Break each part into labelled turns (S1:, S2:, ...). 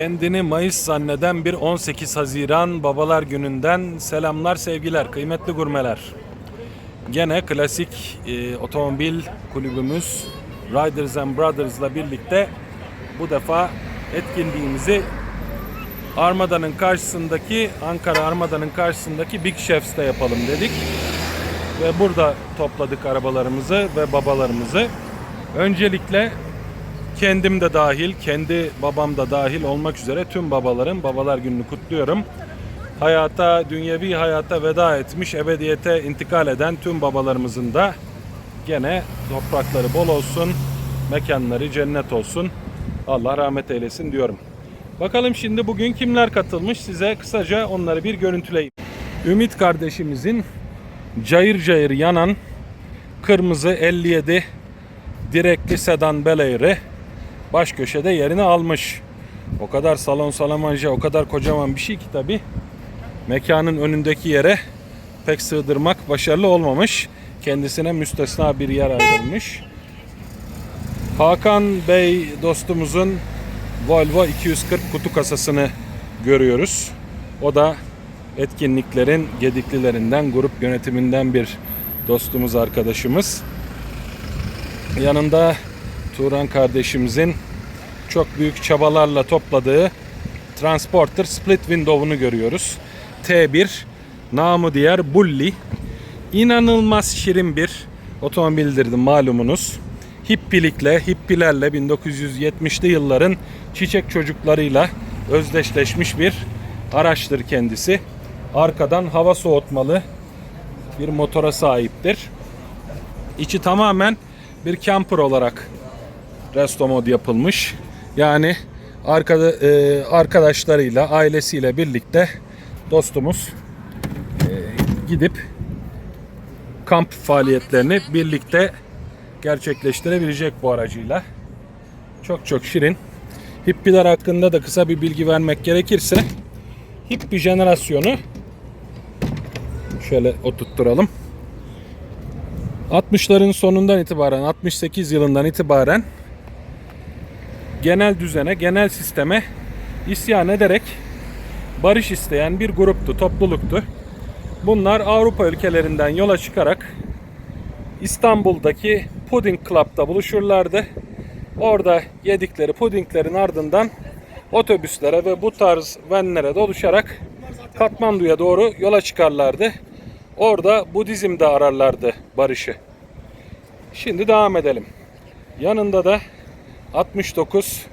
S1: Kendini Mayıs zanneden bir 18 Haziran Babalar Günü'nden selamlar sevgiler kıymetli gurmeler. Gene klasik e, otomobil kulübümüz Riders and Brothers'la birlikte bu defa etkinliğimizi Armada'nın karşısındaki Ankara Armada'nın karşısındaki Big Chefs'te yapalım dedik. Ve burada topladık arabalarımızı ve babalarımızı. Öncelikle kendim de dahil, kendi babam da dahil olmak üzere tüm babaların babalar gününü kutluyorum. Hayata, dünyevi hayata veda etmiş, ebediyete intikal eden tüm babalarımızın da gene toprakları bol olsun, mekanları cennet olsun. Allah rahmet eylesin diyorum. Bakalım şimdi bugün kimler katılmış size kısaca onları bir görüntüleyeyim. Ümit kardeşimizin cayır cayır yanan kırmızı 57 direkli sedan Bel Air'i baş köşede yerini almış. O kadar salon salamanja, o kadar kocaman bir şey ki tabi mekanın önündeki yere pek sığdırmak başarılı olmamış. Kendisine müstesna bir yer ayrılmış. Hakan Bey dostumuzun Volvo 240 kutu kasasını görüyoruz. O da etkinliklerin gediklilerinden, grup yönetiminden bir dostumuz, arkadaşımız. Yanında Turan kardeşimizin çok büyük çabalarla topladığı Transporter split window'unu görüyoruz. T1 namı diğer Bully. İnanılmaz şirin bir otomobildirdi malumunuz. Hippilikle, hippilerle 1970'li yılların çiçek çocuklarıyla özdeşleşmiş bir araçtır kendisi. Arkadan hava soğutmalı bir motora sahiptir. İçi tamamen bir camper olarak resto mod yapılmış. Yani arkada, e, arkadaşlarıyla, ailesiyle birlikte dostumuz e, gidip kamp faaliyetlerini birlikte gerçekleştirebilecek bu aracıyla. Çok çok şirin. Hippiler hakkında da kısa bir bilgi vermek gerekirse Hippie jenerasyonu şöyle oturtturalım. 60'ların sonundan itibaren 68 yılından itibaren genel düzene, genel sisteme isyan ederek barış isteyen bir gruptu, topluluktu. Bunlar Avrupa ülkelerinden yola çıkarak İstanbul'daki Pudding Club'da buluşurlardı. Orada yedikleri pudinglerin ardından otobüslere ve bu tarz venlere doluşarak Katmandu'ya doğru yola çıkarlardı. Orada Budizm'de ararlardı barışı. Şimdi devam edelim. Yanında da 69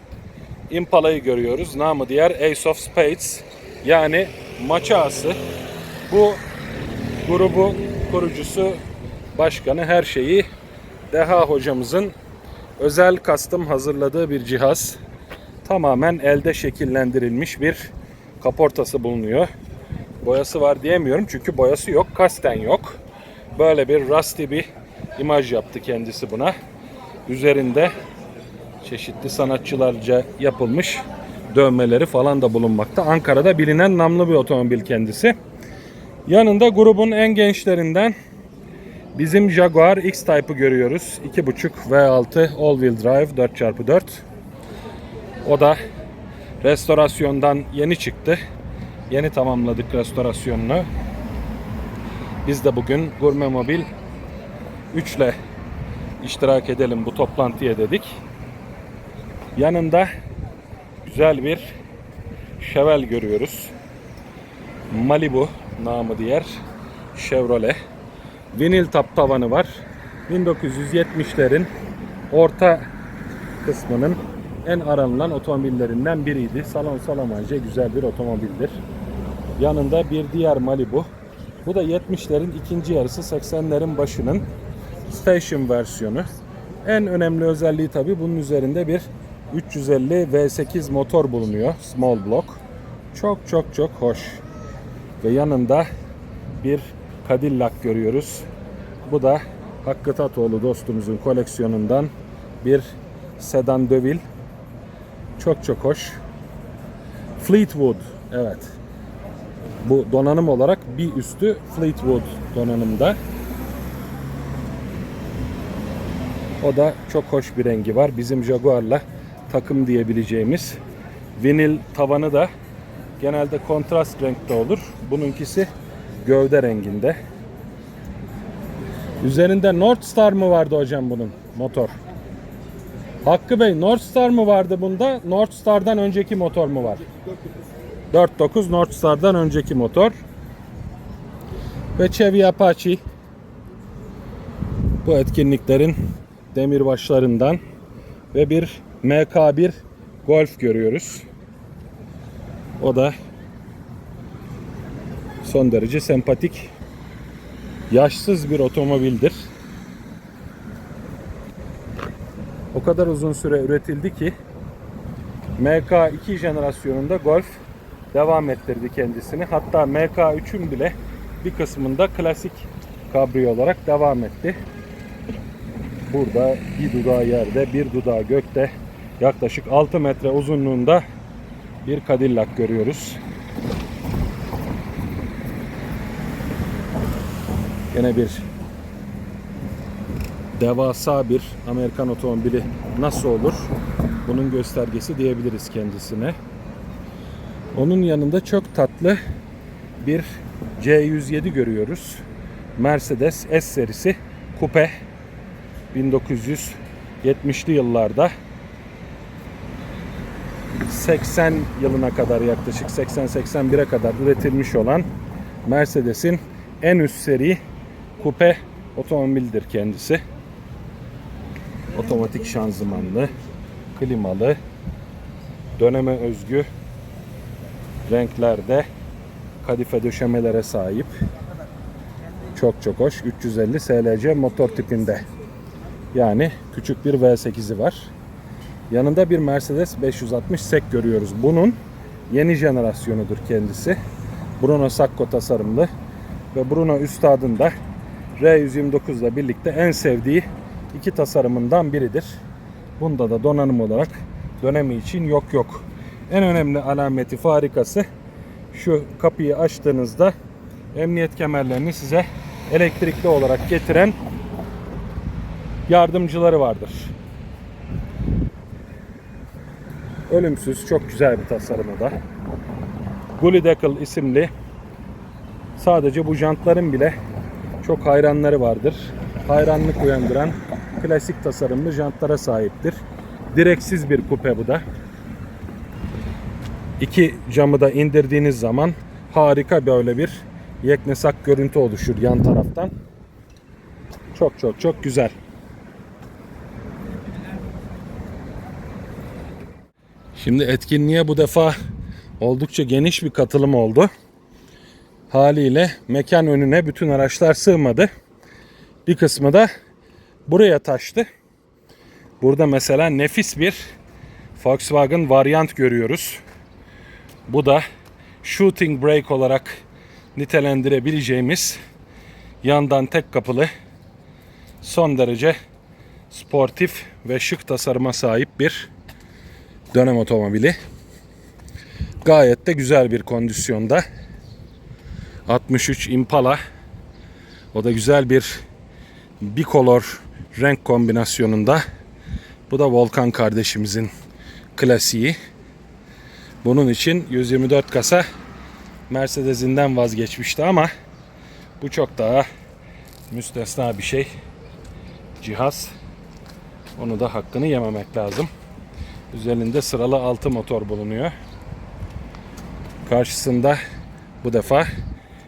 S1: Impala'yı görüyoruz. Namı diğer Ace of Spades yani maça ası. Bu grubu kurucusu, başkanı her şeyi Deha hocamızın özel kastım hazırladığı bir cihaz. Tamamen elde şekillendirilmiş bir kaportası bulunuyor. Boyası var diyemiyorum çünkü boyası yok, kasten yok. Böyle bir rusty bir imaj yaptı kendisi buna. Üzerinde çeşitli sanatçılarca yapılmış dövmeleri falan da bulunmakta. Ankara'da bilinen namlı bir otomobil kendisi. Yanında grubun en gençlerinden bizim Jaguar X-Type'ı görüyoruz. 2.5 V6 all-wheel drive 4x4. O da restorasyondan yeni çıktı. Yeni tamamladık restorasyonunu. Biz de bugün Gurme Mobil 3 ile iştirak edelim bu toplantıya dedik. Yanında güzel bir Chevelle görüyoruz. Malibu namı diğer Chevrolet. Vinil tap tavanı var. 1970'lerin orta kısmının en aranılan otomobillerinden biriydi. Salon salamanje güzel bir otomobildir. Yanında bir diğer Malibu. Bu da 70'lerin ikinci yarısı 80'lerin başının station versiyonu. En önemli özelliği tabi bunun üzerinde bir 350 V8 motor bulunuyor. Small block. Çok çok çok hoş. Ve yanında bir Cadillac görüyoruz. Bu da Hakkı Tatoğlu dostumuzun koleksiyonundan bir sedan dövil. Çok çok hoş. Fleetwood. Evet. Bu donanım olarak bir üstü Fleetwood donanımda. O da çok hoş bir rengi var. Bizim Jaguar'la takım diyebileceğimiz Vinil tavanı da genelde kontrast renkte olur. Bununkisi gövde renginde. Üzerinde North Star mı vardı hocam bunun motor? Hakkı Bey North Star mı vardı bunda? North Star'dan önceki motor mu var? 4.9 North Star'dan önceki motor. Ve Chevy Apache bu etkinliklerin demirbaşlarından ve bir MK1 Golf görüyoruz. O da son derece sempatik, yaşsız bir otomobildir. O kadar uzun süre üretildi ki MK2 jenerasyonunda Golf devam ettirdi kendisini. Hatta MK3'ün bile bir kısmında klasik kabriyo olarak devam etti. Burada bir dudağı yerde, bir dudağı gökte yaklaşık 6 metre uzunluğunda bir Cadillac görüyoruz. Yine bir devasa bir Amerikan otomobili nasıl olur? Bunun göstergesi diyebiliriz kendisine. Onun yanında çok tatlı bir C107 görüyoruz. Mercedes S serisi kupe 1970'li yıllarda 80 yılına kadar yaklaşık 80-81'e kadar üretilmiş olan Mercedes'in en üst seri kupe otomobildir kendisi. Otomatik şanzımanlı, klimalı, döneme özgü renklerde kadife döşemelere sahip. Çok çok hoş. 350 SLC motor tipinde. Yani küçük bir V8'i var. Yanında bir Mercedes 560 SEK görüyoruz. Bunun yeni jenerasyonudur kendisi. Bruno Sacco tasarımlı ve Bruno Üstad'ın da R129 ile birlikte en sevdiği iki tasarımından biridir. Bunda da donanım olarak dönemi için yok yok. En önemli alameti farikası şu kapıyı açtığınızda emniyet kemerlerini size elektrikli olarak getiren yardımcıları vardır. Ölümsüz, çok güzel bir tasarımı da. Gully Deckle isimli sadece bu jantların bile çok hayranları vardır. Hayranlık uyandıran klasik tasarımlı jantlara sahiptir. Direksiz bir kupe bu da. İki camı da indirdiğiniz zaman harika böyle bir yeknesak görüntü oluşur yan taraftan. Çok çok çok güzel. Şimdi etkinliğe bu defa oldukça geniş bir katılım oldu. Haliyle mekan önüne bütün araçlar sığmadı. Bir kısmı da buraya taştı. Burada mesela nefis bir Volkswagen varyant görüyoruz. Bu da shooting brake olarak nitelendirebileceğimiz yandan tek kapılı son derece sportif ve şık tasarıma sahip bir dönem otomobili. Gayet de güzel bir kondisyonda. 63 Impala. O da güzel bir bikolor renk kombinasyonunda. Bu da Volkan kardeşimizin klasiği. Bunun için 124 kasa Mercedes'inden vazgeçmişti ama bu çok daha müstesna bir şey. Cihaz. Onu da hakkını yememek lazım. Üzerinde sıralı 6 motor bulunuyor. Karşısında bu defa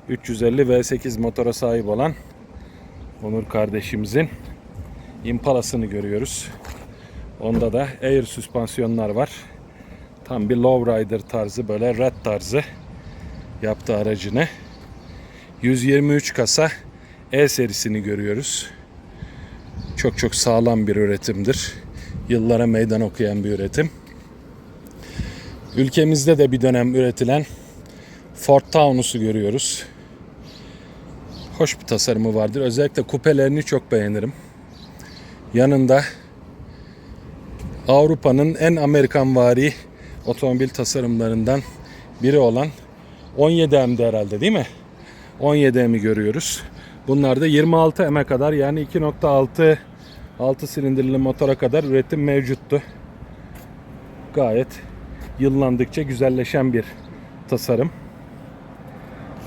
S1: 350 V8 motora sahip olan Onur kardeşimizin Impala'sını görüyoruz. Onda da air süspansiyonlar var. Tam bir lowrider tarzı böyle red tarzı yaptı aracını. 123 kasa E serisini görüyoruz. Çok çok sağlam bir üretimdir. Yıllara meydan okuyan bir üretim. Ülkemizde de bir dönem üretilen Ford Taunus'u görüyoruz. Hoş bir tasarımı vardır. Özellikle kupelerini çok beğenirim. Yanında Avrupa'nın en Amerikanvari otomobil tasarımlarından biri olan 17M'de herhalde değil mi? 17M'i görüyoruz. Bunlar da 26 M'e kadar yani 2.6 6 silindirli motora kadar üretim mevcuttu. Gayet yıllandıkça güzelleşen bir tasarım.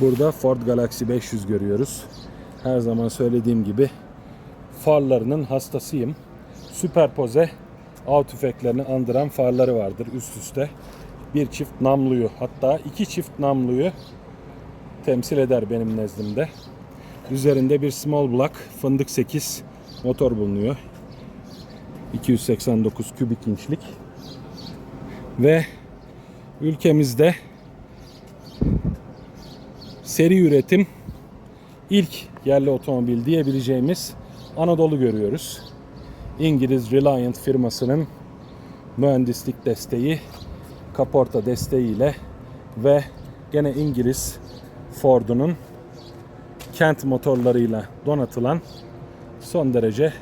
S1: Burada Ford Galaxy 500 görüyoruz. Her zaman söylediğim gibi farlarının hastasıyım. Süperpoze av tüfeklerini andıran farları vardır üst üste. Bir çift namluyu hatta iki çift namluyu temsil eder benim nezdimde. Üzerinde bir small block fındık 8 motor bulunuyor. 289 kübik inçlik. Ve ülkemizde seri üretim ilk yerli otomobil diyebileceğimiz Anadolu görüyoruz. İngiliz Reliant firmasının mühendislik desteği, kaporta desteğiyle ve gene İngiliz Ford'unun kent motorlarıyla donatılan son derece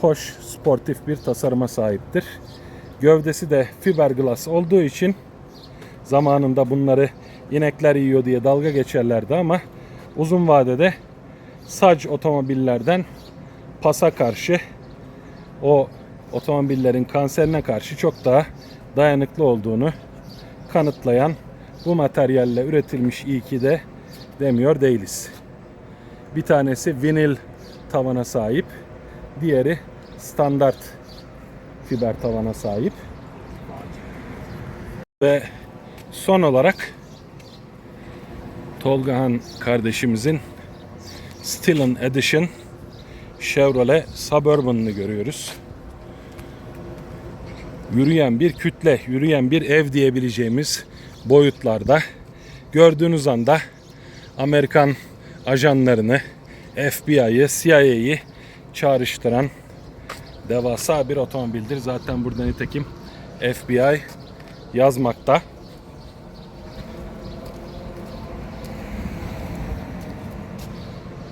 S1: hoş, sportif bir tasarıma sahiptir. Gövdesi de fiberglass olduğu için zamanında bunları inekler yiyor diye dalga geçerlerdi ama uzun vadede sac otomobillerden pasa karşı o otomobillerin kanserine karşı çok daha dayanıklı olduğunu kanıtlayan bu materyalle üretilmiş iyi ki de demiyor değiliz. Bir tanesi vinil tavana sahip, diğeri standart fiber tavana sahip. Ve son olarak Tolgahan kardeşimizin Stillen Edition Chevrolet Suburban'ını görüyoruz. Yürüyen bir kütle, yürüyen bir ev diyebileceğimiz boyutlarda. Gördüğünüz anda Amerikan ajanlarını, FBI'yi, CIA'yı çağrıştıran devasa bir otomobildir. Zaten burada nitekim FBI yazmakta.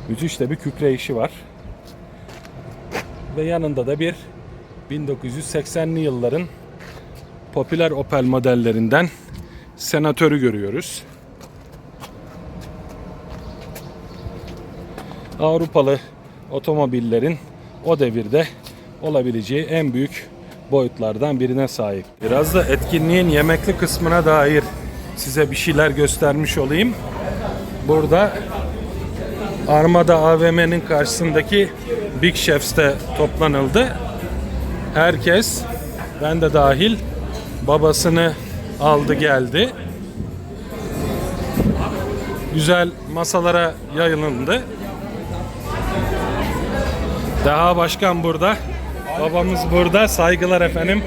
S1: Müthiş de bir kükreyişi var. Ve yanında da bir 1980'li yılların popüler Opel modellerinden senatörü görüyoruz. Avrupalı otomobillerin o devirde olabileceği en büyük boyutlardan birine sahip. Biraz da etkinliğin yemekli kısmına dair size bir şeyler göstermiş olayım. Burada Armada AVM'nin karşısındaki Big Chefs'te toplanıldı. Herkes, ben de dahil, babasını aldı geldi. Güzel masalara yayılındı. Daha başkan burada. Babamız burada. Saygılar efendim.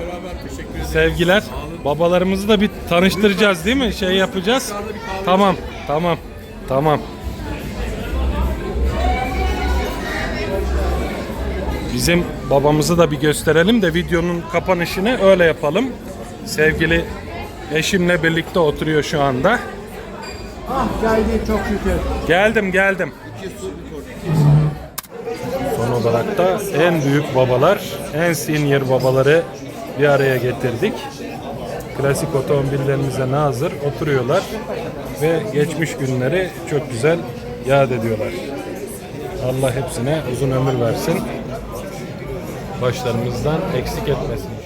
S1: Sevgiler. Babalarımızı da bir tanıştıracağız değil mi? Şey yapacağız. Tamam. Tamam. Tamam. Bizim babamızı da bir gösterelim de videonun kapanışını öyle yapalım. Sevgili eşimle birlikte oturuyor şu anda.
S2: Ah geldi çok şükür.
S1: Geldim geldim. Son olarak da en büyük babalar, en senior babaları bir araya getirdik. Klasik otomobillerimize nazır oturuyorlar ve geçmiş günleri çok güzel yad ediyorlar. Allah hepsine uzun ömür versin. Başlarımızdan eksik etmesin.